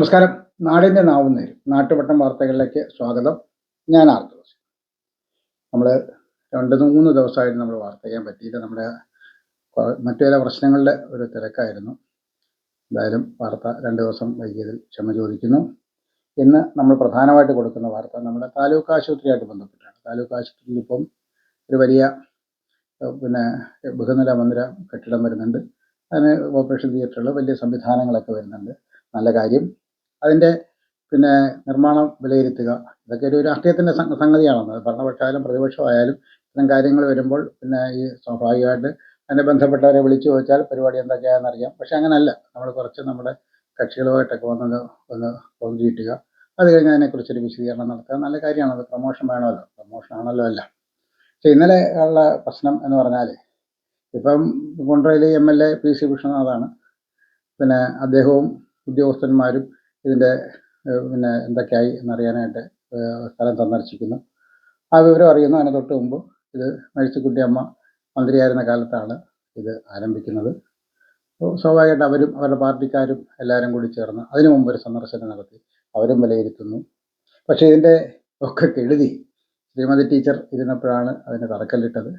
നമസ്കാരം. നാടിന്റെ നാവുന്നേരും നാട്ടുവട്ടം വാർത്തകളിലേക്ക് സ്വാഗതം. ഞാൻ ആർത്തോസ് നമ്മൾ രണ്ട് മൂന്ന് ദിവസമായിട്ട് നമ്മൾ വാർത്ത ചെയ്യാൻ പറ്റിയില്ല നമ്മുടെ കൊ- മറ്റു ചില പ്രശ്നങ്ങളുടെ ഒരു തിരക്കായിരുന്നു. എന്തായാലും വാർത്ത രണ്ട് ദിവസം വൈകിയതിൽ ക്ഷമ ചോദിക്കുന്നു. ഇന്ന് നമ്മൾ പ്രധാനമായിട്ട് കൊടുക്കുന്ന വാർത്ത നമ്മുടെ താലൂക്ക് ആശുപത്രിയായിട്ട് ബന്ധപ്പെട്ടാണ്. താലൂക്ക് ആശുപത്രിയിൽ ഇപ്പം ഒരു വലിയ പിന്നെ ബഹുനില മന്ദിര കെട്ടിടം വരുന്നുണ്ട്. അതിന് ഓപ്പറേഷൻ തിയേറ്ററുകൾ വലിയ സംവിധാനങ്ങളൊക്കെ വരുന്നുണ്ട്. നല്ല കാര്യം. അതിന്റെ പിന്നെ നിർമ്മാണം വിലയിരുത്തുക. ഇതൊക്കെ ഒരു രാഷ്ട്രീയത്തിന്റെ സംഗ- സംഗതിയാണെന്ന് ഭരണപക്ഷമായാലും പ്രതിപക്ഷമായാലും ഇത്തരം കാര്യങ്ങൾ വരുമ്പോൾ പിന്നെ ഈ സ്വാഭാവികമായിട്ട് അതിനെ ബന്ധപ്പെട്ടവരെ വിളിച്ചു ചോദിച്ചാൽ പരിപാടി എന്തൊക്കെയാണെന്ന് അറിയാം പക്ഷെ അങ്ങനല്ല. നമ്മൾ കുറച്ച് നമ്മുടെ കക്ഷികളുമായിട്ടൊക്കെ വന്നത് ഒന്ന് പങ്കു കിട്ടുക അത് കഴിഞ്ഞ് അതിനെക്കുറിച്ചൊരു വിശദീകരണം നടത്തുക. നല്ല കാര്യമാണ്. അത് പ്രൊമോഷൻ വേണമല്ലോ. പ്രൊമോഷൻ ആണല്ലോ അല്ല. പക്ഷെ ഇന്നലെ ഉള്ള പ്രശ്നം എന്ന് പറഞ്ഞാൽ ഇപ്പം കൊണ്ടയിലെ M L A P C വിഷ്ണുനാഥാണ്. പിന്നെ അദ്ദേഹവും ഉദ്യോഗസ്ഥന്മാരും ഇതിന്റെ പിന്നെ എന്തൊക്കെയായി എന്നറിയാനായിട്ട് സ്ഥലം സന്ദർശിക്കുന്നു. ആ വിവരം അറിയുന്നു. അതിന് തൊട്ട് മുമ്പ് ഇത് മേഴ്സിക്കുട്ടി അമ്മ മന്ത്രിയായിരുന്ന കാലത്താണ് ഇത് ആരംഭിക്കുന്നത്. അപ്പോൾ സ്വാഭാവികമായിട്ട് അവരും അവരുടെ പാർട്ടിക്കാരും എല്ലാവരും കൂടി ചേർന്ന് അതിനു മുമ്പ് ഒരു സന്ദർശനം നടത്തി അവരും വിലയിരുത്തുന്നു. പക്ഷേ ഇതിന്റെ ഒക്കെ കെഴുതി ശ്രീമതി ടീച്ചർ ഇരുന്നപ്പോഴാണ് അതിന് തറക്കല്ലിട്ടത്.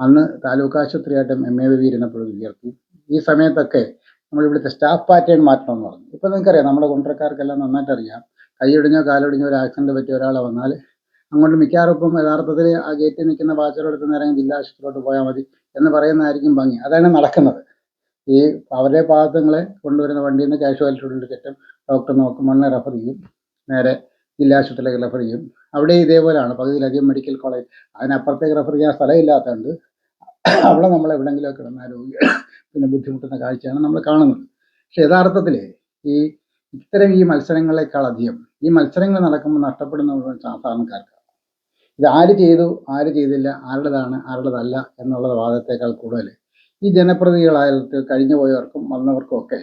അന്ന് താലൂക്ക് ആശുപത്രിയായിട്ടും എം എ വി ഇരുന്നപ്പോഴും ഉയർത്തി ഈ സമയത്തൊക്കെ നമ്മൾ ഇവിടുത്തെ സ്റ്റാഫ് പാറ്റേൺ മാറ്റണം എന്ന് പറഞ്ഞു. ഇപ്പം നിങ്ങൾക്കറിയാം നമ്മുടെ കൊണ്ടക്കാർക്കെല്ലാം നന്നായിട്ട് അറിയാം കൈയൊടിഞ്ഞോ കാലൊടിഞ്ഞോ ഒരു ആക്സിഡന്റ് പറ്റിയ ഒരാളെ വന്നാൽ അങ്ങോട്ട് മിക്കവാറും ഇപ്പം യഥാർത്ഥത്തിൽ ആ ഗേറ്റിൽ നിൽക്കുന്ന വാച്ചറെടുത്ത് നേരം ജില്ലാ ആശുപത്രിയിലോട്ട് പോയാൽ മതി എന്ന് പറയുന്നതായിരിക്കും ഭംഗി. അതാണ് നടക്കുന്നത്. ഈ അവരുടെ ഭാഗത്തുങ്ങളെ കൊണ്ടുവരുന്ന വണ്ടിയിൽ നിന്ന് കാഷ്വാലിറ്റിയുടെ ചുറ്റും ഡോക്ടർ നോക്കും മണ്ണ് റെഫർ ചെയ്യും. നേരെ ജില്ലാ ആശുപത്രിയിലേക്ക് റെഫർ ചെയ്യും. അവിടെ ഇതേപോലെയാണ്. പകുതിയിലധികം മെഡിക്കൽ കോളേജ് അതിനപ്പുറത്തേക്ക് റെഫർ ചെയ്യാൻ സ്ഥലമില്ലാത്തതുകൊണ്ട് അവിടെ നമ്മൾ എവിടെയെങ്കിലുമൊക്കെ കിടന്ന ആരോഗ്യ പിന്നെ ബുദ്ധിമുട്ടുന്ന കാഴ്ചയാണ് നമ്മൾ കാണുന്നത്. പക്ഷെ യഥാർത്ഥത്തിൽ ഈ ഇത്തരം ഈ മത്സരങ്ങളെക്കാൾ അധികം ഈ മത്സരങ്ങൾ നടക്കുമ്പോൾ നഷ്ടപ്പെടുന്ന സാധാരണക്കാർക്ക്. ഇത് ആര് ചെയ്തു ആര് ചെയ്തില്ല ആരുടേതാണ് ആരുടേതല്ല എന്നുള്ള വാദത്തേക്കാൾ കൂടുതൽ. ഈ ജനപ്രതിനിധികളായിട്ട് കഴിഞ്ഞു പോയവർക്കും വന്നവർക്കും ഒക്കെ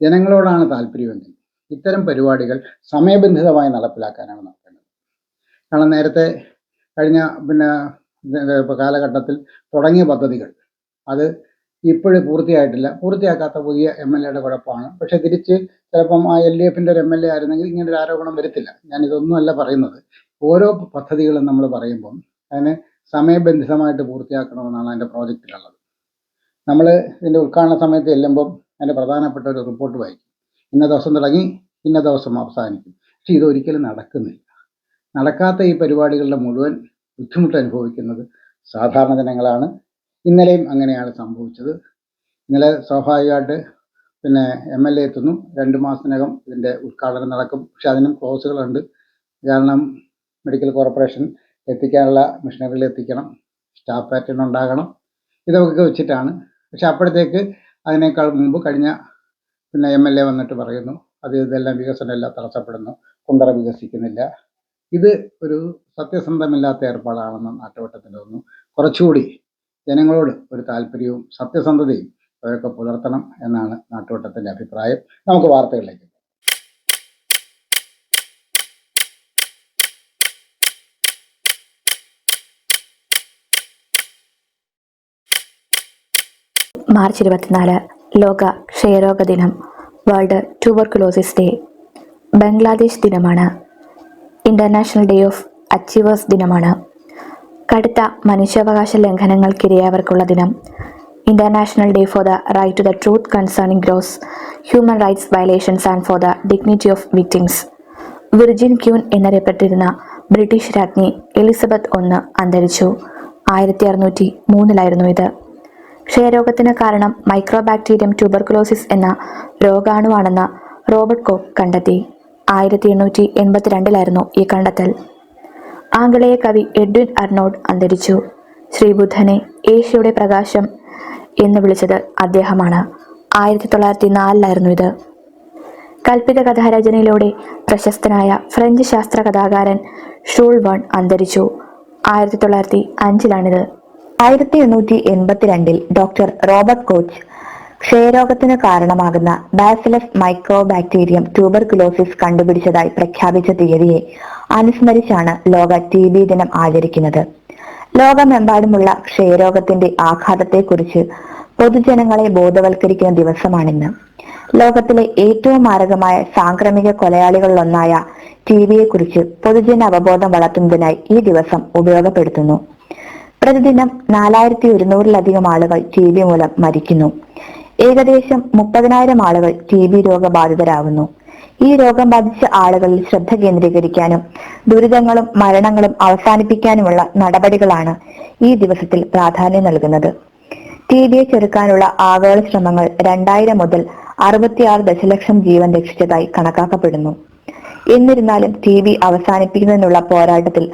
ജനങ്ങളോടാണ് താല്പര്യമെങ്കിൽ ഇത്തരം പരിപാടികൾ സമയബന്ധിതമായി നടപ്പിലാക്കാനാണ് നോക്കേണ്ടത്. കാരണം നേരത്തെ കഴിഞ്ഞ പിന്നെ കാലഘട്ടത്തിൽ തുടങ്ങിയ പദ്ധതികൾ. അത് ഇപ്പോഴും പൂർത്തിയായിട്ടില്ല. പൂർത്തിയാക്കാത്ത പുതിയ എം എൽ എയുടെ കുഴപ്പമാണ്. പക്ഷെ തിരിച്ച് ചിലപ്പം ആ എൽ ഡി എഫിന്റെ ഒരു എം എൽ എ ആയിരുന്നെങ്കിൽ ഇങ്ങനെ ഒരു ആരോപണം വരത്തില്ല. ഞാൻ ഇതൊന്നുമല്ല പറയുന്നത്. ഓരോ പദ്ധതികളും നമ്മൾ പറയുമ്പം അതിനെ സമയബന്ധിതമായിട്ട് പൂർത്തിയാക്കണമെന്നാണ് അതിന്റെ പ്രോജക്റ്റിലുള്ളത്. നമ്മൾ ഇതിന്റെ ഉദ്ഘാടന സമയത്ത് ചെല്ലുമ്പം അതിന്റെ പ്രധാനപ്പെട്ട ഒരു റിപ്പോർട്ട് വായിക്കും. ഇന്ന ദിവസം തുടങ്ങി ഇന്ന ദിവസം അവസാനിക്കും. പക്ഷെ ഇതൊരിക്കലും നടക്കുന്നില്ല. നടക്കാത്ത ഈ പരിപാടികളുടെ മുഴുവൻ ബുദ്ധിമുട്ട് അനുഭവിക്കുന്നത് സാധാരണ ജനങ്ങളാണ്. ഇന്നലെയും അങ്ങനെയാണ് സംഭവിച്ചത്. ഇന്നലെ സ്വാഭാവികമായിട്ട് പിന്നെ എം എൽ എ എത്തുന്നു. രണ്ട് മാസത്തിനകം ഇതിന്റെ ഉദ്ഘാടനം നടക്കും. പക്ഷെ അതിനും ക്ലോസുകളുണ്ട്. കാരണം മെഡിക്കൽ കോർപ്പറേഷൻ എത്തിക്കാനുള്ള മെഷീനറികൾ എത്തിക്കണം. സ്റ്റാഫ് പാറ്റേൺ ഉണ്ടാകണം. ഇതൊക്കെ വെച്ചിട്ടാണ്. പക്ഷെ അപ്പോഴത്തേക്ക് അതിനേക്കാൾ മുമ്പ് കഴിഞ്ഞ പിന്നെ എം എൽ എ വന്നിട്ട് പറയുന്നു. അത് ഇതെല്ലാം വികസനം എല്ലാം തടസ്സപ്പെടുന്നു. കുണ്ടറ വികസിക്കുന്നില്ല. ഇത് ഒരു സത്യസന്ധമില്ലാത്ത ഏർപ്പാടാണെന്ന് നാട്ടുവട്ടത്തിൽ തോന്നുന്നു. കുറച്ചുകൂടി ജനങ്ങളോട് ഒരു താല്പര്യവും സത്യസന്ധതയും അവരൊക്കെ പുലർത്തണം എന്നാണ് നാട്ടുവട്ടത്തിന്റെ അഭിപ്രായം. നമുക്ക് വാർത്തകളിലേക്ക് മാർച്ച് ഇരുപത്തിനാല് ലോക ക്ഷയരോഗ ദിനം വേൾഡ് ട്യൂബർക്കുലോസിസ് ഡേ ബംഗ്ലാദേശ് ദിനമാണ്. ഇന്റർനാഷണൽ ഡേ ഓഫ് അച്ചീവേഴ്സ് ദിനമാണ്. കടുത്ത മനുഷ്യാവകാശ ലംഘനങ്ങൾക്കിരയായവർക്കുള്ള ദിനം. International day for the right to the truth concerning gross human rights violations and for the dignity of victims virgin queen എന്നറിയപ്പെട്ടിരുന്ന ബ്രിട്ടീഷ് രാജ്ഞി എലിസബത്ത് ഒന്ന് അന്തരിച്ചു. ആയിരത്തി അറുന്നൂറ്റി മൂന്നിലായിരുന്നു ഇത്. ക്ഷയരോഗത്തിന് കാരണം മൈക്രോബാക്ടീരിയം ട്യൂബർക്കുലോസിസ് എന്ന രോഗാണുവാണെന്ന് റോബർട്ട് കോക്ക് കണ്ടെത്തി. ആയിരത്തി എണ്ണൂറ്റി എൺപത്തിരണ്ടിലായിരുന്നു ഈ കണ്ടെത്തൽ. ആംഗലേയ കവി എഡ്വിൻ അർണോഡ് അന്തരിച്ചു. ശ്രീബുദ്ധനെ ഏഷ്യയുടെ പ്രകാശം എന്ന് വിളിച്ചത് അദ്ദേഹമാണ്. ആയിരത്തി തൊള്ളായിരത്തി നാലിലായിരുന്നു ഇത്. കൽപ്പിത കഥാരചനയിലൂടെ പ്രശസ്തനായ ഫ്രഞ്ച് ശാസ്ത്ര കഥാകാരൻ ഷൂൾ വൺ അന്തരിച്ചു. ആയിരത്തി തൊള്ളായിരത്തി അഞ്ചിലാണിത് ആയിരത്തി എണ്ണൂറ്റി എൺപത്തിരണ്ടിൽ ഡോക്ടർ റോബർട്ട് കോച്ച് ക്ഷയരോഗത്തിന് കാരണമാകുന്ന ബാസിലസ് മൈക്രോബാക്ടീരിയം ട്യൂബർകുലോസിസ് കണ്ടുപിടിച്ചതായി പ്രഖ്യാപിച്ച തീയതിയെ അനുസ്മരിച്ചാണ് ലോക ടി ബി ദിനം ആചരിക്കുന്നത്. ലോകമെമ്പാടുമുള്ള ക്ഷയരോഗത്തിന്റെ ആഘാതത്തെക്കുറിച്ച് പൊതുജനങ്ങളെ ബോധവൽക്കരിക്കുന്ന ദിവസമാണിന്ന്. ലോകത്തിലെ ഏറ്റവും മാരകമായ സാംക്രമിക കൊലയാളികളിലൊന്നായ ടി ബിയെ കുറിച്ച് പൊതുജന അവബോധം വളർത്തുന്നതിനായി ഈ ദിവസം ഉപയോഗപ്പെടുത്തുന്നു. പ്രതിദിനം നാലായിരത്തി ഒരുന്നൂറിലധികം ആളുകൾ ടി ബി മൂലം മരിക്കുന്നു. ഏകദേശം മുപ്പതിനായിരം ആളുകൾ ടി ബി രോഗബാധിതരാകുന്നു ഈ രോഗം ബാധിച്ച ആളുകളിൽ ശ്രദ്ധ കേന്ദ്രീകരിക്കാനും ദുരിതങ്ങളും മരണങ്ങളും അവസാനിപ്പിക്കാനുമുള്ള നടപടികളാണ് ഈ ദിവസത്തിൽ പ്രാധാന്യം നൽകുന്നത്. ടി ബിയെ ചെറുക്കാനുള്ള ആഗോള ശ്രമങ്ങൾ രണ്ടായിരം മുതൽ അറുപത്തിയാറ് ദശലക്ഷം ജീവൻ രക്ഷിച്ചതായി കണക്കാക്കപ്പെടുന്നു. എന്നിരുന്നാലും ടി ബി അവസാനിപ്പിക്കുന്നതിനുള്ള പോരാട്ടത്തിൽ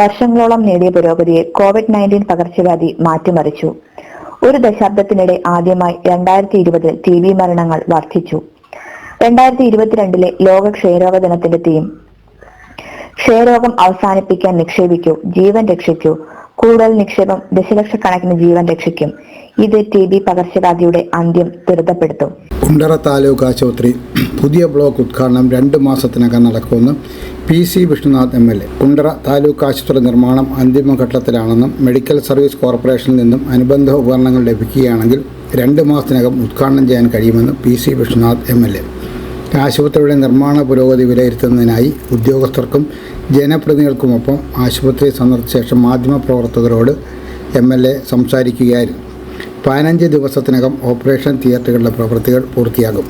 വർഷങ്ങളോളം നേടിയ പുരോഗതിയെ കോവിഡ് നയന്റീൻ പകർച്ചവ്യാധി മാറ്റിമറിച്ചു. ഒരു ദശാബ്ദത്തിനിടെ ആദ്യമായി രണ്ടായിരത്തി ഇരുപതിൽ ടി ബി മരണങ്ങൾ വർദ്ധിച്ചു രണ്ടായിരത്തി ഇരുപത്തിരണ്ടിലെ ലോക ക്ഷയരോഗ ദിനത്തിന്റെ തീം ക്ഷയരോഗം അവസാനിപ്പിക്കാൻ നിക്ഷേപിക്കൂ ജീവൻ രക്ഷിക്കൂ കൂടുതൽ നിക്ഷേപം ദശലക്ഷക്കണക്കിന് ജീവൻ രക്ഷിക്കും. ഇത് ടി ബി പകർച്ചവ്യാധിയുടെ അന്ത്യം ത്വരിതപ്പെടുത്തും കുണ്ടറ താലൂക്ക് ആശുപത്രി പുതിയ ബ്ലോക്ക് ഉദ്ഘാടനം രണ്ട് മാസത്തിനകം നടക്കുമെന്ന് P C Vishnunath M L A. Kundara taluk ആശുപത്രി നിർമ്മാണം അന്തിമഘട്ടത്തിലാണെന്നും മെഡിക്കൽ സർവീസ് കോർപ്പറേഷനിൽ നിന്നും അനുബന്ധ ഉപകരണങ്ങൾ ലഭിക്കുകയാണെങ്കിൽ രണ്ട് മാസത്തിനകം ഉദ്ഘാടനം ചെയ്യാൻ കഴിയുമെന്ന് P C Vishnunath M L A. ആശുപത്രിയുടെ നിർമ്മാണ പുരോഗതി വിലയിരുത്തുന്നതിനായി ഉദ്യോഗസ്ഥർക്കും ജനപ്രതിനിധികൾക്കുമൊപ്പം ആശുപത്രി സന്ദർശിച്ച ശേഷം മാധ്യമപ്രവർത്തകരോട് എം എൽ എ സംസാരിക്കുകയായിരുന്നു. പതിനഞ്ച് ദിവസത്തിനകം ഓപ്പറേഷൻ തിയേറ്ററുകളുടെ പ്രവൃത്തികൾ പൂർത്തിയാകും.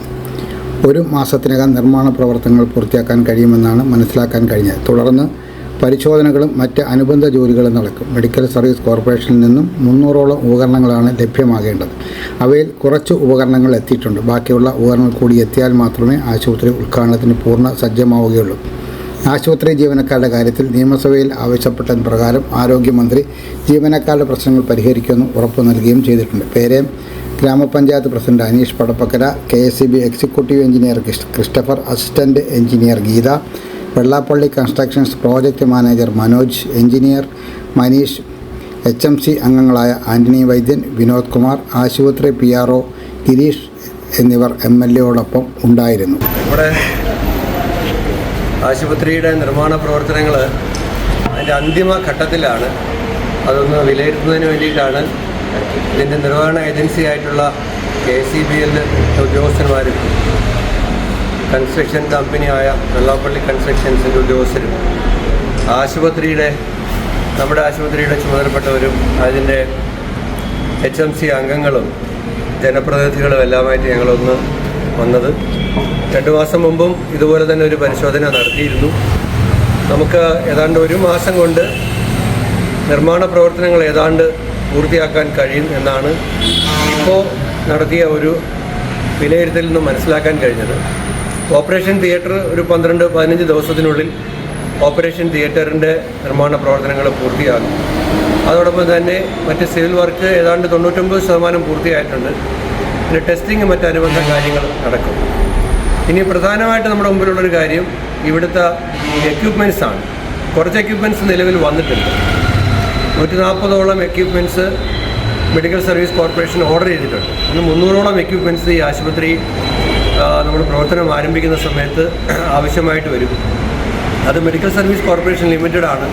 ഒരു മാസത്തിനകം നിർമ്മാണ പ്രവർത്തനങ്ങൾ പൂർത്തിയാക്കാൻ കഴിയുമെന്നാണ് മനസ്സിലാക്കാൻ കഴിഞ്ഞത്. തുടർന്ന് പരിശോധനകളും മറ്റ് അനുബന്ധ ജോലികളും നടക്കും. മെഡിക്കൽ സർവീസ് കോർപ്പറേഷനിൽ നിന്നും മുന്നൂറോളം ഉപകരണങ്ങളാണ് ലഭ്യമാകേണ്ടത്. അവയിൽ കുറച്ച് ഉപകരണങ്ങൾ എത്തിയിട്ടുണ്ട്. ബാക്കിയുള്ള ഉപകരണങ്ങൾ കൂടി എത്തിയാൽ മാത്രമേ ആശുപത്രി ഉദ്ഘാടനത്തിന് പൂർണ സജ്ജമാവുകയുള്ളൂ. ആശുപത്രി ജീവനക്കാരുടെ കാര്യത്തിൽ നിയമസഭയിൽ ആവശ്യപ്പെട്ട പ്രകാരം ആരോഗ്യമന്ത്രി ജീവനക്കാരുടെ പ്രശ്നങ്ങൾ പരിഹരിക്കുമെന്ന് ഉറപ്പു നൽകുകയും ചെയ്തിട്ടുണ്ട്. പേരേം ഗ്രാമപഞ്ചായത്ത് president Aneesh Padappakkara K S C B executive engineer Christopher assistant engineer Geetha Vellappally constructions project manager Manoj engineer Maneesh H M C അംഗങ്ങളായ ആന്റണി വൈദ്യൻ വിനോദ് കുമാർ ആശുപത്രി പി ആർ ഒ ഗിരീഷ് എന്നിവർ എം എൽ എയോടൊപ്പം ഉണ്ടായിരുന്നു. നമ്മുടെ ആശുപത്രിയുടെ നിർമ്മാണ പ്രവർത്തനങ്ങൾ അതിന്റെ അന്തിമ ഘട്ടത്തിലാണ്. അതൊന്ന് വിലയിരുത്തുന്നതിന് വേണ്ടിയിട്ടാണ് ഇതിന്റെ നിർവഹണ ഏജൻസി ആയിട്ടുള്ള കെ സി ബി എൽ ഉദ്യോഗസ്ഥന്മാരും കൺസ്ട്രക്ഷൻ കമ്പനിയായ വെള്ളാപ്പള്ളി കൺസ്ട്രക്ഷൻസിന്റെ ഉദ്യോഗസ്ഥരും ആശുപത്രിയുടെ നമ്മുടെ ആശുപത്രിയുടെ ചുമതലപ്പെട്ടവരും അതിന്റെ എച്ച് എം സി അംഗങ്ങളും ജനപ്രതിനിധികളും എല്ലാമായിട്ട് ഞങ്ങളൊന്ന് വന്നത്. രണ്ട് മാസം മുമ്പും ഇതുപോലെ തന്നെ ഒരു പരിശോധന നടത്തിയിരുന്നു. നമുക്ക് ഏതാണ്ട് ഒരു മാസം കൊണ്ട് നിർമ്മാണ പ്രവർത്തനങ്ങൾ ഏതാണ്ട് പൂർത്തിയാക്കാൻ കഴിയും എന്നാണ് ഇപ്പോൾ നടത്തിയ ഒരു വിലയിരുത്തലിൽ നിന്നും മനസ്സിലാക്കാൻ കഴിഞ്ഞത്. ഓപ്പറേഷൻ തിയേറ്റർ ഒരു പന്ത്രണ്ട് പതിനഞ്ച് ദിവസത്തിനുള്ളിൽ ഓപ്പറേഷൻ തിയേറ്ററിന്റെ നിർമ്മാണ പ്രവർത്തനങ്ങൾ പൂർത്തിയാകും. അതോടൊപ്പം തന്നെ മറ്റ് സിവിൽ വർക്ക് ഏതാണ്ട് തൊണ്ണൂറ്റൊമ്പത് ശതമാനം പൂർത്തിയായിട്ടുണ്ട്. പിന്നെ ടെസ്റ്റിംഗ് മറ്റ് അനുബന്ധ കാര്യങ്ങൾ നടക്കും. ഇനി പ്രധാനമായിട്ട് നമ്മുടെ മുമ്പിലുള്ളൊരു കാര്യം ഇവിടുത്തെ എക്യുപ്മെന്റ്സ് ആണ്. കുറച്ച് എക്യുപ്മെന്റ്സ് നിലവിൽ വന്നിട്ടുണ്ട്. നൂറ്റി നാൽപ്പതോളം equipments medical service corporation order ചെയ്തിട്ടുണ്ട്. ഇന്ന് മുന്നൂറോളം എക്യുപ്മെന്റ്സ് ഈ ആശുപത്രി നമ്മൾ പ്രവർത്തനം ആരംഭിക്കുന്ന സമയത്ത് ആവശ്യമായിട്ട് വരും. അത് മെഡിക്കൽ സർവീസ് കോർപ്പറേഷൻ ലിമിറ്റഡ് ആണ്.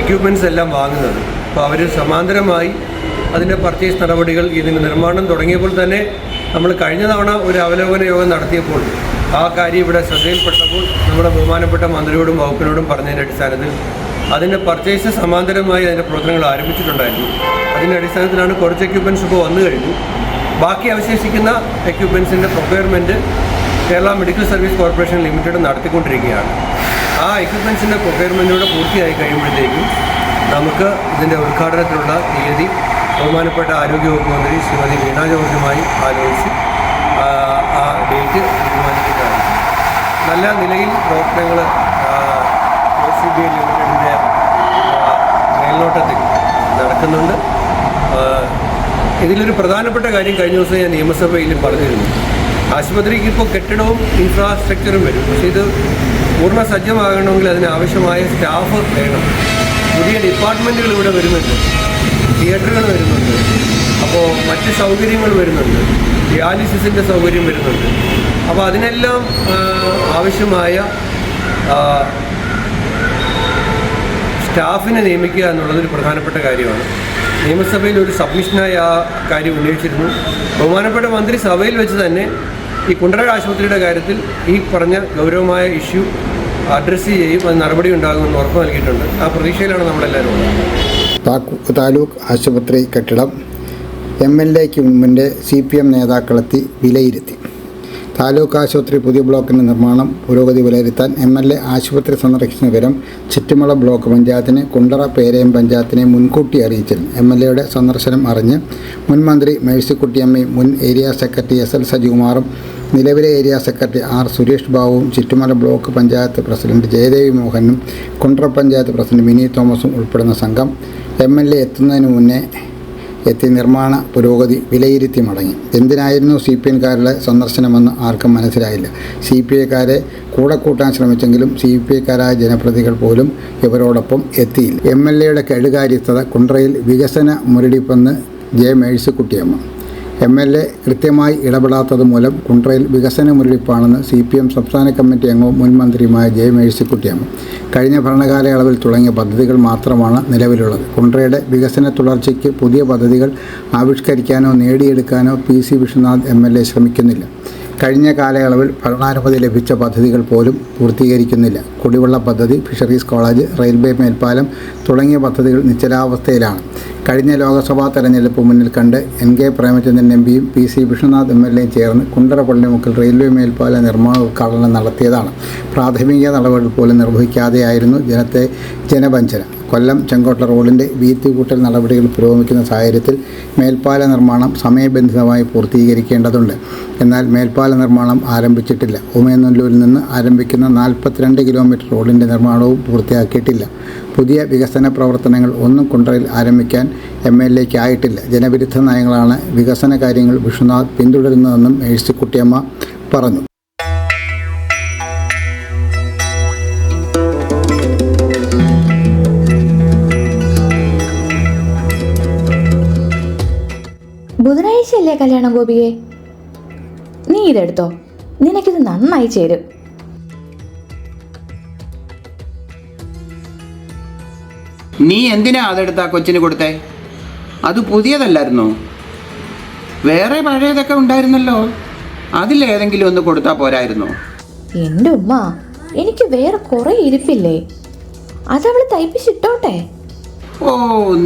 എക്യുപ്മെന്റ്സ് എല്ലാം വാങ്ങുന്നത്. അപ്പോൾ അവർ സമാന്തരമായി അതിന്റെ പർച്ചേസ് നടപടികൾ ഇതിന്റെ നിർമ്മാണം തുടങ്ങിയപ്പോൾ തന്നെ നമ്മൾ കഴിഞ്ഞ തവണ ഒരു അവലോകന യോഗം നടത്തിയപ്പോൾ ആ കാര്യം ഇവിടെ ശ്രദ്ധയിൽപ്പെട്ടപ്പോൾ നമ്മുടെ ബഹുമാനപ്പെട്ട മന്ത്രിയോടും വകുപ്പിനോടും പറഞ്ഞതിന്റെ അടിസ്ഥാനത്തിൽ അതിന്റെ പർച്ചേസ് സമാന്തരമായി അതിന്റെ പ്രവർത്തനങ്ങൾ ആരംഭിച്ചിട്ടുണ്ടായിരുന്നു. അതിന്റെ അടിസ്ഥാനത്തിലാണ് കുറച്ച് എക്യുപ്മെന്റ്സ് ഇപ്പോൾ വന്നു കഴിഞ്ഞു. ബാക്കി അവശേഷിക്കുന്ന എക്യുപ്മെൻസിന്റെ procurement Kerala medical service corporation limited നടത്തിക്കൊണ്ടിരിക്കുകയാണ്. ആ എക്യുപ്മെൻസിന്റെ പ്രൊക്യൂർമെന്റോടെ പൂർത്തിയായി കഴിയുമ്പോഴത്തേക്കും നമുക്ക് ഇതിന്റെ ഉദ്ഘാടനത്തിനുള്ള തീയതി ബഹുമാനപ്പെട്ട ആരോഗ്യവകുപ്പ് മന്ത്രി ശ്രീമതി വീണ ജോർജുമായി ആലോചിച്ച് ആ, ഡേറ്റ് തീരുമാനിക്കുന്നതാണ് നല്ല നിലയിൽ പ്രവർത്തനങ്ങൾ ഒ സി ബി ലിമിറ്റഡിന്റെ മേൽനോട്ടത്തിൽ നടക്കുന്നുണ്ട്. ഇതിലൊരു പ്രധാനപ്പെട്ട കാര്യം കഴിഞ്ഞ ദിവസം ഞാൻ നിയമസഭയിൽ പറഞ്ഞിരുന്നു. ആശുപത്രിക്ക് ഇപ്പോൾ കെട്ടിടവും ഇൻഫ്രാസ്ട്രക്ചറും വരും. പക്ഷേ ഇത് പൂർണ സജ്ജമാകണമെങ്കിൽ അതിനാവശ്യമായ സ്റ്റാഫ് വേണം. പുതിയ ഡിപ്പാർട്ട്മെന്റുകൾ ഇവിടെ വരുന്നുണ്ട്. തിയേറ്ററുകൾ വരുന്നുണ്ട്. അപ്പോൾ മറ്റ് സൗകര്യങ്ങൾ വരുന്നുണ്ട്. ഡയാലിസിസിന്റെ സൗകര്യം വരുന്നുണ്ട്. അപ്പോൾ അതിനെല്ലാം ആവശ്യമായ സ്റ്റാഫിനെ നിയമിക്കുക എന്നുള്ളതൊരു പ്രധാനപ്പെട്ട കാര്യമാണ്. നിയമസഭയിൽ ഒരു സബ്മിഷനായി ആ കാര്യം ഉന്നയിച്ചിരുന്നു. ബഹുമാനപ്പെട്ട മന്ത്രി സഭയിൽ വെച്ച് തന്നെ ഈ കുണ്ടറ ആശുപത്രിയുടെ കാര്യത്തിൽ ഈ പറഞ്ഞ ഗൗരവമായ ഇഷ്യൂ അഡ്രസ്സ് ചെയ്യും. അത് നടപടി ഉണ്ടാകുമെന്ന് ഉറപ്പ് നൽകിയിട്ടുണ്ട്. ആ പ്രതീക്ഷയിലാണ് നമ്മളെല്ലാവരും ഉള്ളത്. താലൂക്ക് ആശുപത്രി കെട്ടിടം എം എൽ എക്ക് മുമ്പിന്റെ സി പി എം നേതാക്കളെത്തി വിലയിരുത്തി. താലൂക്ക് ആശുപത്രി പുതിയ ബ്ലോക്കിന്റെ നിർമ്മാണം പുരോഗതി വിലയിരുത്താൻ എം എൽ എ ആശുപത്രി സന്ദർശിച്ച വിവരം ചുറ്റുമുള ബ്ലോക്ക് പഞ്ചായത്തിനെ കുണ്ടറ പേരയം പഞ്ചായത്തിനെ മുൻകൂട്ടി അറിയിച്ചിരുന്നു എം എൽ എയുടെ സന്ദർശനം അറിഞ്ഞ് മുൻ മന്ത്രി മേഴ്സിക്കുട്ടിയമ്മയും മുൻ ഏരിയ സെക്രട്ടറി എസ് എൽ സജികുമാറും നിലവിലെ ഏരിയ സെക്രട്ടറി ആർ സുരേഷ് ബാബുവും ചുറ്റുമല ബ്ലോക്ക് പഞ്ചായത്ത് പ്രസിഡന്റ് ജയദേവി മോഹനും കുണ്ടറ പഞ്ചായത്ത് പ്രസിഡന്റ് മിനി തോമസും ഉൾപ്പെടുന്ന സംഘം എം എൽ എ എത്തുന്നതിന് മുന്നേ എത്തി നിർമ്മാണ പുരോഗതി വിലയിരുത്തി മടങ്ങി. എന്തിനായിരുന്നു സി പി എംകാരുടെ സന്ദർശനമെന്ന് ആർക്കും മനസ്സിലായില്ല. സി പി ഐക്കാരെ കൂടെ കൂട്ടാൻ ശ്രമിച്ചെങ്കിലും സി പി ഐക്കാരായ ജനപ്രതികൾ പോലും ഇവരോടൊപ്പം എത്തിയില്ല. എം എൽ എയുടെ കെടുകാര്യസ്ഥത കുണ്ട്രയിൽ വികസന മുരടിപ്പെന്ന് J Mercykuttyamma. M L A കൃത്യമായി ഇടപെടാത്തത് മൂലം കുണ്ട്രയിൽ വികസന മുരടിപ്പാണെന്ന് സി പി എം സംസ്ഥാന കമ്മിറ്റി അംഗവും മുൻ മന്ത്രിയുമായ ജെ മേഴ്സിക്കുട്ടിയമ്മ. കഴിഞ്ഞ ഭരണകാലയളവിൽ തുടങ്ങിയ പദ്ധതികൾ മാത്രമാണ് നിലവിലുള്ളത്. കുണ്ട്രയുടെ വികസന തുടർച്ചയ്ക്ക് പുതിയ പദ്ധതികൾ ആവിഷ്കരിക്കാനോ നേടിയെടുക്കാനോ P C Vishwanath M L A ശ്രമിക്കുന്നില്ല. കഴിഞ്ഞ കാലയളവിൽ ഭരണാനുമതി ലഭിച്ച പദ്ധതികൾ പോലും പൂർത്തീകരിക്കുന്നില്ല. കുടിവെള്ള പദ്ധതി ഫിഷറീസ് കോളേജ് റെയിൽവേ മേൽപ്പാലം തുടങ്ങിയ പദ്ധതികൾ നിശ്ചലാവസ്ഥയിലാണ്. കഴിഞ്ഞ ലോക്സഭാ തെരഞ്ഞെടുപ്പ് മുന്നിൽ കണ്ട് എൻ കെ പ്രേമചന്ദ്രൻ എം പിയും P C Vishnunath M L എയും ചേർന്ന് കുണ്ടറ പള്ളിമുക്കിൽ റെയിൽവേ മേൽപ്പാല നിർമ്മാണ ഉദ്ഘാടനം നടത്തിയതാണ്. പ്രാഥമിക നടപടികൾ പോലും നിർവഹിക്കാതെയായിരുന്നു ജനത്തെ ജനവഞ്ചന. കൊല്ലം ചെങ്കോട്ട റോഡിന്റെ വീത്തി കൂട്ടൽ നടപടികൾ പുരോഗമിക്കുന്ന സാഹചര്യത്തിൽ മേൽപ്പാല നിർമ്മാണം സമയബന്ധിതമായി പൂർത്തീകരിക്കേണ്ടതുണ്ട്. എന്നാൽ മേൽപ്പാല നിർമ്മാണം ആരംഭിച്ചിട്ടില്ല. ഉമയനല്ലൂരിൽ നിന്ന് ആരംഭിക്കുന്ന നാൽപ്പത്തിരണ്ട് കിലോമീറ്റർ റോഡിന്റെ നിർമ്മാണവും പൂർത്തിയാക്കിയിട്ടില്ല. പുതിയ വികസന പ്രവർത്തനങ്ങൾ ഒന്നും കുണ്ടറയിൽ ആരംഭിക്കാൻ എം എൽ എക്ക് ആയിട്ടില്ല. ജനവിരുദ്ധ നയങ്ങളാണ് വികസന കാര്യങ്ങൾ വിഷ്ണുനാഥ് പിന്തുടരുന്നതെന്നും മേഴ്സിക്കുട്ടിയമ്മ പറഞ്ഞു. ബുധനാഴ്ചയല്ലേ കല്യാണം ഗോപിയെ? നീ ഇതെടുത്തോ. നിനക്കിത് നന്നായി ചേരും. നീ എന്തിനാ അതെടുത്ത കൊച്ചിന് കൊടുത്തേ? അത് പുതിയതല്ലായിരുന്നോ? വേറെ പഴയതൊക്കെ ഉണ്ടായിരുന്നല്ലോ. അതിലേതെങ്കിലും ഒന്ന് കൊടുത്താ പോരായിരുന്നു? എന്റെ ഉമ്മ എനിക്ക് വേറെ കുറെ ഇരിപ്പില്ലേ? അതവൾ തയ്പ്പിച്ചിട്ടോട്ടെ? ഓ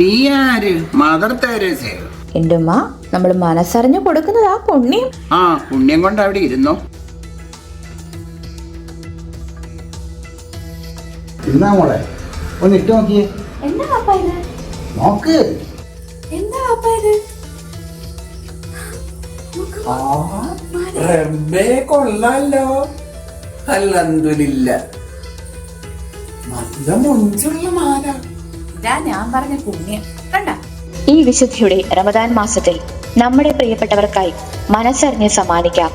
നീ ആര്? മദർ തെരേസയോ? എന്റെ ഉമ്മ നമ്മൾ മനസ്സറിഞ്ഞു കൊടുക്കുന്നത് ആ പുണ്യം. ആ പുണ്യം കൊണ്ട് അവിടെ ഇരുന്നോ? എന്നാ മോളെ? ഒന്ന് ഇട്ട് നോക്കിയേ. എന്താ പാപ്പ ഇത്? നോക്ക്. എന്താ പാപ്പ ഇത്? റബ്ബേ കൊള്ളാലോ. അല്ലന്തുലില്ല നല്ല മുഞ്ചുള്ള ഇതാ ഞാൻ പറഞ്ഞ പുണ്യം. കണ്ട? ഈ വിശുദ്ധിയുടെ റമദാൻ മാസത്തിൽ നമ്മുടെ പ്രിയപ്പെട്ടവർക്കായി മനസ്സറിഞ്ഞ് സമ്മാനിക്കാം.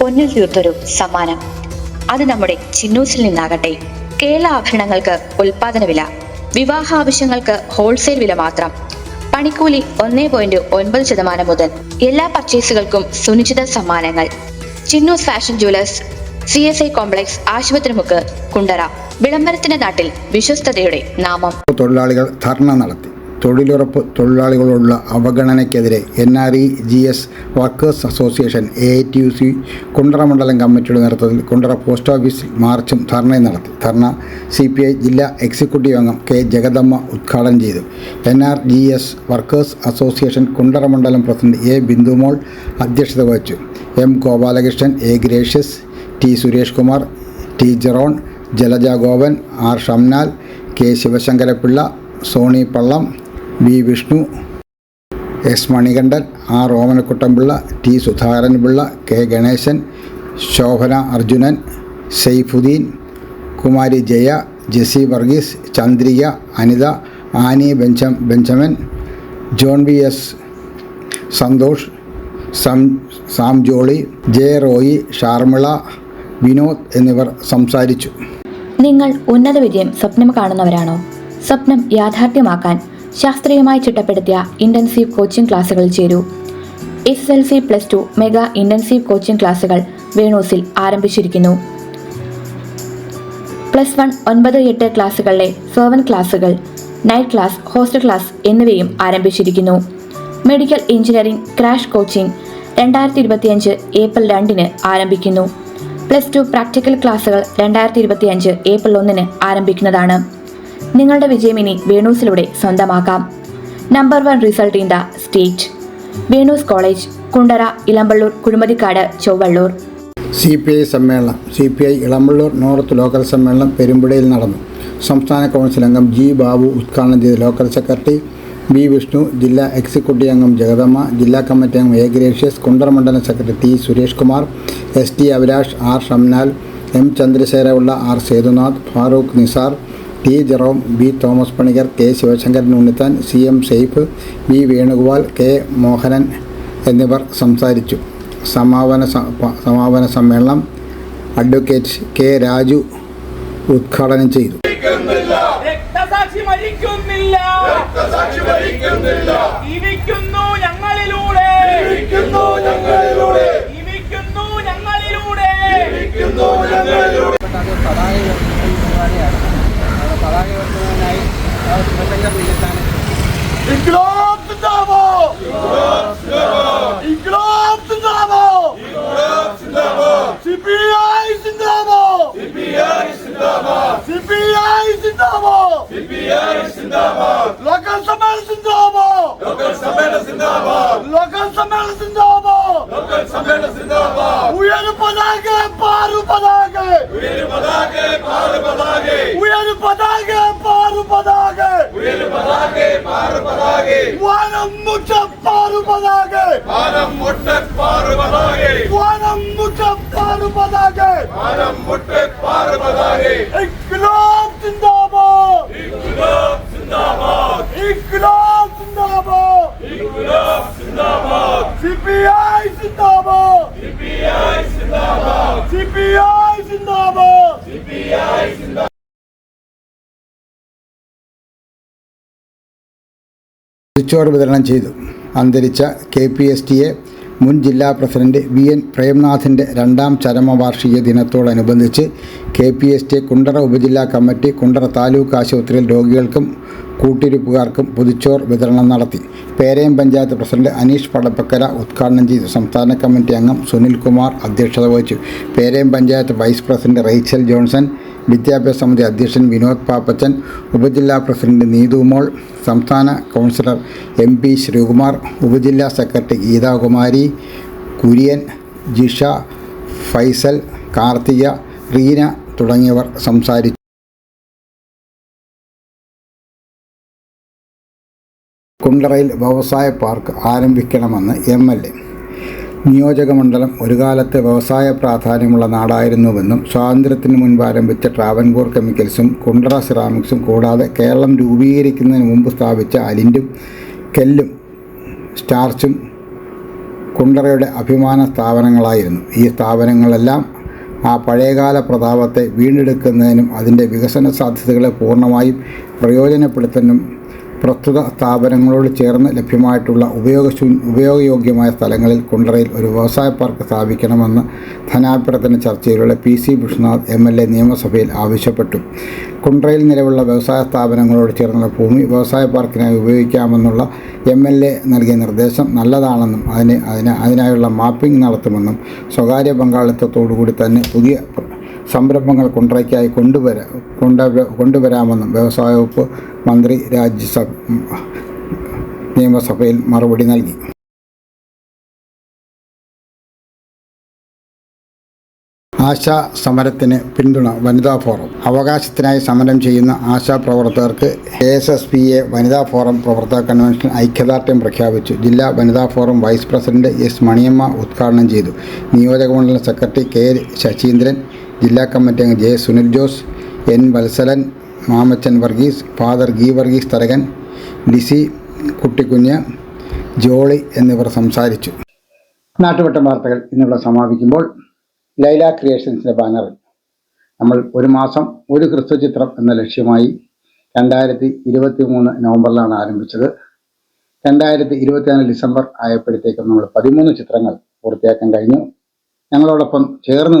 പൊന്നിൽ തീർത്തൊരു സമ്മാനം. അത് നമ്മുടെ ചിന്നൂസിൽ നിന്നാകട്ടെ. കേരള ആഭരണങ്ങൾക്ക് ഉൽപാദന വില വിവാഹ ആവശ്യങ്ങൾക്ക് ഹോൾസെയിൽ വില മാത്രം. പണിക്കൂലി ഒന്നേ പോയിന്റ് ഒൻപത് ശതമാനം മുതൽ എല്ലാ പർച്ചേസുകൾക്കും സുനിശ്ചിത സമ്മാനങ്ങൾ. Chinnus fashion jewellers C S I complex Asupathrimukku Kundara വിളംബരത്തിന്റെ നാട്ടിൽ വിശ്വസ്തതയുടെ നാമം. തൊഴിലാളികൾ ധർണ നടത്തി. തൊഴിലുറപ്പ് തൊഴിലാളികളോടുള്ള അവഗണനയ്ക്കെതിരെ N R E G S workers association A T U C Kundara മണ്ഡലം കമ്മിറ്റിയുടെ നേതൃത്വത്തിൽ കുണ്ടറ പോസ്റ്റ് ഓഫീസിൽ മാർച്ചും ധർണയും നടത്തി. ധർണ സി പി ഐ ജില്ലാ എക്സിക്യൂട്ടീവ് അംഗം കെ ജഗദമ്മ ഉദ്ഘാടനം ചെയ്തു. N R G S workers association Kundara മണ്ഡലം പ്രസിഡന്റ് എ ബിന്ദുമോൾ അധ്യക്ഷത വഹിച്ചു. M Gopalakrishnan A Gracious T Suresh Kumar T Jeron Jalaja Gopan R Shamnal K Sivasankarapillai Soni Pallam V Vishnu S Manikandan R Omanakuttanpillai T Sudhakaranpillai K Ganesan Shobhana Arjunan Saifuddin Kumari Jaya Jessy Varghese Chandrika Anitha Annie ബെഞ്ചം Benjamin John V S Santhosh Sam Sam Jolly J Roy Sharmila Vinod എന്നിവർ സംസാരിച്ചു. നിങ്ങൾ ഉന്നത വിജയം സ്വപ്നം കാണുന്നവരാണോ? സ്വപ്നം യാഥാർത്ഥ്യമാക്കാൻ ശാസ്ത്രീയമായി ചിട്ടപ്പെടുത്തിയ ഇന്റൻസീവ് കോച്ചിംഗ് ക്ലാസുകളിൽ ചേരൂ. S S L C plus two mega intensive coaching ക്ലാസുകൾ വേണൂസിൽ ആരംഭിച്ചിരിക്കുന്നു. പ്ലസ് വൺ ഒൻപത് എട്ട് ക്ലാസ്സുകളിലെ സെവൻ ക്ലാസുകൾ നൈറ്റ് ക്ലാസ് ഹോസ്റ്റൽ ക്ലാസ് എന്നിവയും ആരംഭിച്ചിരിക്കുന്നു. മെഡിക്കൽ എഞ്ചിനീയറിംഗ് ക്രാഷ് കോച്ചിംഗ് രണ്ടായിരത്തി ഇരുപത്തിയഞ്ച് ഏപ്രിൽ രണ്ടിന് ആരംഭിക്കുന്നു. പ്ലസ് ടു പ്രാക്ടിക്കൽ ക്ലാസുകൾ രണ്ടായിരത്തി ഇരുപത്തിയഞ്ച് ഏപ്രിൽ ഒന്നിന് ആരംഭിക്കുന്നതാണ്. നിങ്ങളുടെ വിജയം ഇനി വേണൂസിലൂടെ സ്വന്തമാക്കാം. Number one result in the state Venus college Kundara Elampalloor Kuzhumathikkad Chowalloor. C P I സമ്മേളനം C P I Elampalloor north local സമ്മേളനം പെരുമ്പുഴയിൽ നടന്നു. സംസ്ഥാന കൗൺസിൽ അംഗം ജി ബാബു ഉദ്ഘാടനം ചെയ്ത. ലോക്കൽ സെക്രട്ടറി ബി വിഷ്ണു ജില്ലാ എക്സിക്യൂട്ടീവ് അംഗം ജഗദമ്മ ജില്ലാ കമ്മിറ്റി അംഗം എ ഗ്രേഷ്യസ് കുണ്ടറ മണ്ഡലം secretary T Suresh Kumar S T Abhilash R Shamnal M ചന്ദ്രശേരവുള്ള R Sethunath Farooq Nizar T Jerome B Thomas Panicker K Sivasankaran Unnithan C M Saif V Venugopal K Mohanan എന്നിവർ സംസാരിച്ചു. സമാപന സ- സമാപന സമ്മേളനം advocate K Raju ഉദ്ഘാടനം ചെയ്തു. രക്തസാക്ഷി മരിക്കുന്നില്ല. രക്തസാക്ഷി ഭരിക്കുന്നില്ല ജീവിക്കുന്നു ഞങ്ങളിലൂടെ. ജീവിക്കുന്നു ഞങ്ങളിലൂടെ. ജീവിക്കുന്നു ഞങ്ങളിലൂടെ. ജീവിക്കുന്നു ഞങ്ങളിലൂടെ. ഇൻക്ലാബ് സിന്ദാബാദ് സിപിഐ സിന്ദാബാദ് സിപിഐ സിന്ദാബാദ് സിപിഐ സിന്ദാബാദ് வானம் முற்ற பாருவதாக வானம் முற்ற பாருவதாக வானம் முற்ற பாருவதாக வானம் முற்ற பாருவதாக തിരിച്ചോറ് വിതരണം ചെയ്തു. അന്തരിച്ച K P S T A മുൻ ജില്ലാ പ്രസിഡന്റ് വി എൻ പ്രേംനാഥിന്റെ രണ്ടാം ചരമവാർഷിക ദിനത്തോടനുബന്ധിച്ച് K P S T Kundara ഉപജില്ലാ കമ്മിറ്റി കുണ്ടറ താലൂക്ക് ആശുപത്രിയിൽ രോഗികൾക്കും കൂട്ടിരിപ്പുകാർക്കും പുതുച്ചോർ വിതരണം നടത്തി. പേരയം പഞ്ചായത്ത് പ്രസിഡന്റ് അനീഷ് പടപ്പക്കര ഉദ്ഘാടനം ചെയ്തു. സംസ്ഥാന കമ്മിറ്റി അംഗം സുനിൽ കുമാർ അധ്യക്ഷത വഹിച്ചു. Perayam panchayat vice president Rachel Johnson വിദ്യാഭ്യാസ സമിതി അധ്യക്ഷൻ വിനോദ് പാപ്പച്ചൻ ഉപജില്ലാ പ്രസിഡന്റ് നീതുമോൾ സംസ്ഥാന കൗൺസിലർ എം പി ശ്രീകുമാർ ഉപജില്ലാ സെക്രട്ടറി ഗീതാകുമാരി കുര്യൻ ജിഷ ഫൈസൽ കാർത്തിക റീന തുടങ്ങിയവർ സംസാരിച്ചു. കുണ്ടറയിൽ വ്യവസായ പാർക്ക് ആരംഭിക്കണമെന്ന് എം എൽ എ നിയോജകമണ്ഡലം ഒരു കാലത്ത് വ്യവസായ പ്രാധാന്യമുള്ള നാടായിരുന്നുവെന്നും സ്വാതന്ത്ര്യത്തിന് മുൻപ് ആരംഭിച്ച ട്രാവൻകൂർ കെമിക്കൽസും കുണ്ടറ സിറാമിക്സും കൂടാതെ കേരളം രൂപീകരിക്കുന്നതിന് മുമ്പ് സ്ഥാപിച്ച അലിന്റും കെല്ലും സ്റ്റാർച്ചും കുണ്ടറയുടെ അഭിമാന സ്ഥാപനങ്ങളായിരുന്നു. ഈ സ്ഥാപനങ്ങളെല്ലാം ആ പഴയകാല പ്രതാപത്തെ വീണ്ടെടുക്കുന്നതിനും അതിന്റെ വികസന സാധ്യതകളെ പൂർണമായും പ്രയോജനപ്പെടുത്താനും പ്രസ്തുത സ്ഥാപനങ്ങളോട് ചേർന്ന് ലഭ്യമായിട്ടുള്ള ഉപയോഗശൂ ഉപയോഗയോഗ്യമായ സ്ഥലങ്ങളിൽ കുണ്ടറയിൽ ഒരു വ്യവസായ പാർക്ക് സ്ഥാപിക്കണമെന്ന് ധനാഭ്യർത്ഥന ചർച്ചയിലുള്ള P C Vishnunath M L A നിയമസഭയിൽ ആവശ്യപ്പെട്ടു. കുണ്ടറയിൽ നിലവിലുള്ള വ്യവസായ സ്ഥാപനങ്ങളോട് ചേർന്നുള്ള ഭൂമി വ്യവസായ പാർക്കിനായി ഉപയോഗിക്കാമെന്നുള്ള എം എൽ എ നൽകിയ നിർദ്ദേശം നല്ലതാണെന്നും അതിന് അതിന് അതിനായുള്ള മാപ്പിംഗ് നടത്തുമെന്നും സ്വകാര്യ പങ്കാളിത്തത്തോടുകൂടി തന്നെ പുതിയ സംരംഭങ്ങൾ കുണ്ടറയ്ക്കായി കൊണ്ടുവരാ കൊണ്ട കൊണ്ടുവരാമെന്നും വ്യവസായ വകുപ്പ് മന്ത്രി രാജ്യസഭ നിയമസഭയിൽ മറുപടി നൽകി. ആശാ സമരത്തിന് പിന്തുണ വനിതാ ഫോറം. അവകാശത്തിനായി സമരം ചെയ്യുന്ന ആശാ പ്രവർത്തകർക്ക് A S S P A വനിതാ ഫോറം പ്രവർത്തക കൺവെൻഷൻ ഐക്യദാർഢ്യം പ്രഖ്യാപിച്ചു. ജില്ലാ വനിതാ forum vice president S Maniyamma ഉദ്ഘാടനം ചെയ്തു. നിയോജകമണ്ഡലം സെക്രട്ടറി കെ ശശീന്ദ്രൻ ജില്ലാ കമ്മിറ്റി അംഗം J Sunil Jose N Vathsalan Mamachan Varghese Father ഗി വർഗീസ് തരകൻ ഡിസി കുട്ടിക്കുഞ്ഞ് ജോളി എന്നിവർ സംസാരിച്ചു. നാട്ടുവട്ടം വാർത്തകൾ ഇന്നിവിടെ സമാപിക്കുമ്പോൾ ലൈല ക്രിയേഷൻസിന്റെ ബാനറിൽ നമ്മൾ ഒരു മാസം ഒരു ക്രിസ്തു ചിത്രം എന്ന ലക്ഷ്യമായി രണ്ടായിരത്തി ഇരുപത്തി മൂന്ന് നവംബറിലാണ് ആരംഭിച്ചത്. രണ്ടായിരത്തി ഇരുപത്തിനാല് ഡിസംബർ ആയപ്പോഴത്തേക്കും നമ്മൾ പതിമൂന്ന് ചിത്രങ്ങൾ പൂർത്തിയാക്കാൻ കഴിഞ്ഞു. ഞങ്ങളോടൊപ്പം ചേർന്ന്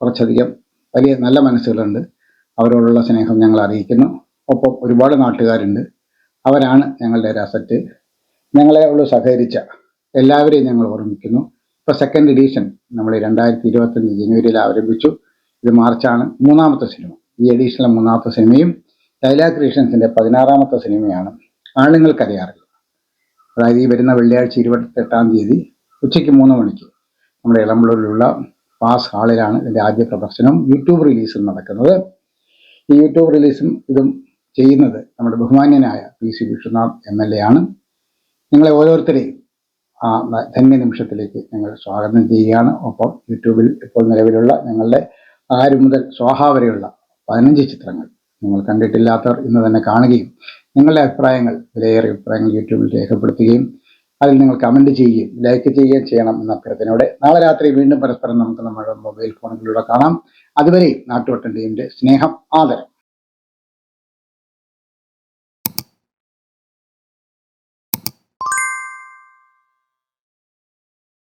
കുറച്ചധികം വലിയ നല്ല മനസ്സുകളുണ്ട്. അവരോടുള്ള സ്നേഹം ഞങ്ങൾ അറിയിക്കുന്നു. ഒപ്പം ഒരുപാട് നാട്ടുകാരുണ്ട്. അവരാണ് ഞങ്ങളുടെ ഒരു അസറ്റ് ഞങ്ങളെ ഉള്ള സഹകരിച്ച എല്ലാവരെയും ഞങ്ങൾ ഓർമ്മിക്കുന്നു. ഇപ്പോൾ സെക്കൻഡ് എഡീഷൻ നമ്മൾ രണ്ടായിരത്തി ഇരുപത്തഞ്ച് ജനുവരിയിൽ ആരംഭിച്ചു. ഇത് മാർച്ചാണ് മൂന്നാമത്തെ സിനിമ. ഈ എഡീഷനിലെ മൂന്നാമത്തെ സിനിമയും ലൈല ക്രിയേഷൻസിന്റെ പതിനാറാമത്തെ സിനിമയാണ്. ആണുങ്ങൾക്കറിയാറില്ല. അതായത് ഈ വരുന്ന വെള്ളിയാഴ്ച ഇരുപത്തെട്ടാം തീയതി ഉച്ചയ്ക്ക് മൂന്ന് മണിക്ക് നമ്മുടെ ഇളമ്പള്ളൂരിലുള്ള പാസ് ഹാളിലാണ് ഇതിന്റെ ആദ്യ പ്രദർശനം. യൂട്യൂബ് റിലീസും നടക്കുന്നത്. ഈ യൂട്യൂബ് റിലീസും ഇതും ചെയ്യുന്നത് നമ്മുടെ ബഹുമാന്യനായ P C Vishnunath M L A ആണ്. നിങ്ങളെ ഓരോരുത്തരെയും ആ ധന്യ നിമിഷത്തിലേക്ക് ഞങ്ങൾ സ്വാഗതം ചെയ്യുകയാണ്. ഒപ്പം യൂട്യൂബിൽ ഇപ്പോൾ നിലവിലുള്ള ഞങ്ങളുടെ ആര് മുതൽ സ്വാഹ വരെയുള്ള പതിനഞ്ച് ചിത്രങ്ങൾ നിങ്ങൾ കണ്ടിട്ടില്ലാത്തവർ ഇന്ന് തന്നെ കാണുകയും നിങ്ങളുടെ അഭിപ്രായങ്ങൾ വിലയേറിയ അഭിപ്രായങ്ങൾ യൂട്യൂബിൽ രേഖപ്പെടുത്തുകയും അതിൽ നിങ്ങൾ കമന്റ് ചെയ്യുകയും ലൈക്ക് ചെയ്യുകയും ചെയ്യണം എന്ന അഭ്യർത്ഥനയോടെ. നാളെ രാത്രി വീണ്ടും പരസ്പരം നമുക്ക് നമ്മുടെ മൊബൈൽ ഫോണുകളിലൂടെ കാണാം. അതുവരെ നാട്ടുവട്ടന്റെ സ്നേഹം ആദരം.